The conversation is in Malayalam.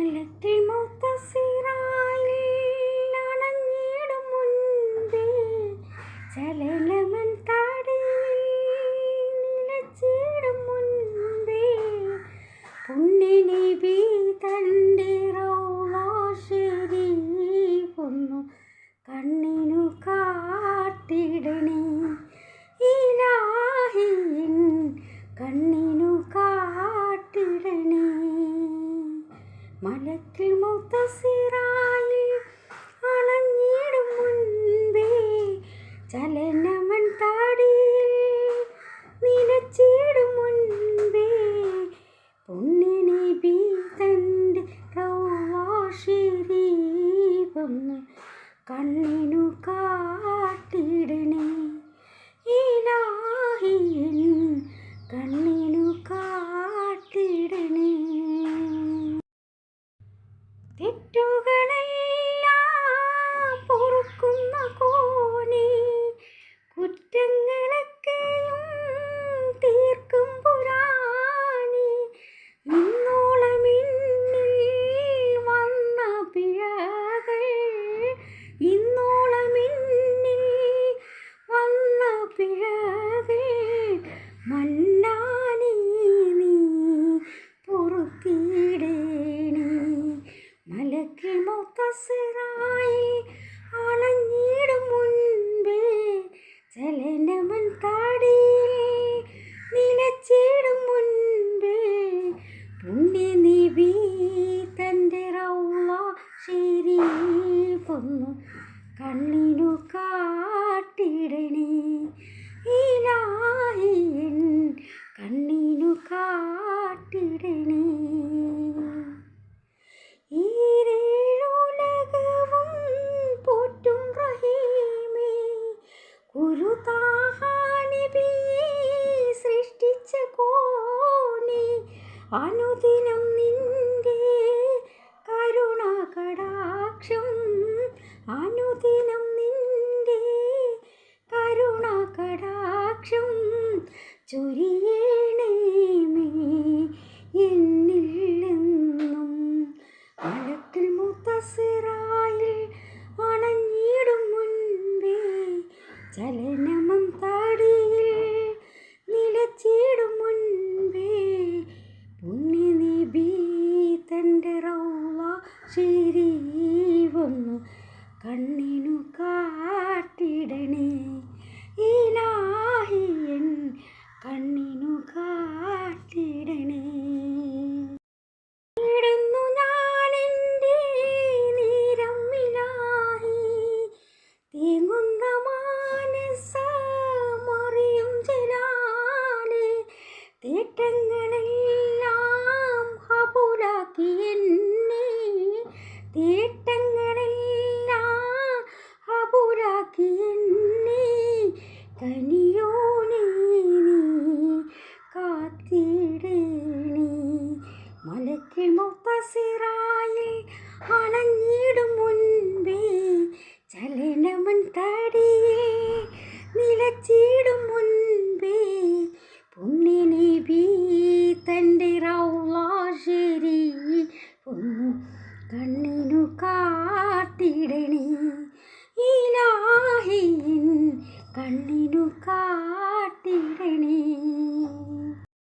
മലത്തിൽ മുത്തസിറായിൽ അണഞ്ഞിടും മുൻപേ. ചലനമൻ മലക്കിൽ മുത്തസിറായി അണഞ്ഞിടും മുൻപേ ചലനമൻ താടിയിൽ നിലച്ചിടും മുൻപേ. പുണ്യനെ ബി തന്റെ റൗവാശിരീവൊന്ന് കണ്ണിനു കാട്ടിടണേ മലക്കിൽ മുത്തസിറായി അണഞ്ഞിടും മുൻപേ ചലനമൻ കാടിയിൽ നിലച്ചിടും മുൻപേ. പുണ്യനിബി തന്റെ റൗള ശരീഫൊന്നു കണ്ണിനു കാട്ടിടണേ. ഇലാഹിയൻ കണ്ണിനു കാട്ടിടണേ അനുദിനം നിന്റെ കരുണ കടാക്ഷം അനുദിനം നിന്റെ കരുണ കടാക്ഷം ചൊരിയണേമേ എന്നില്ലെന്നും മലത്തിൽ മുത്തസിറായിൽ അണഞ്ഞിടും മുൻപേ ചലനമം ശരീവൊന്നു കണ്ണിനു കാട്ടിടണേ ഇലാഹിയൻ കണ്ണിനു കാട്ടിടണേ ഇടുന്നു തേങ്ങുന്ന തേട്ടങ്ങളെല്ലാം എന്നെ കനിയോനേ കാത്തിടേണേ. മലക്കിൽ മുത്തസിറായിൽ അണഞ്ഞിടും മുൻപേ ചലനമൻ തടിയിൽ നിലച്ചിടും മുൻപേ. പുണ്യനിബി തന്റെ ഇലാഹിൻ കണ്ണിനു കാത്തിരണേ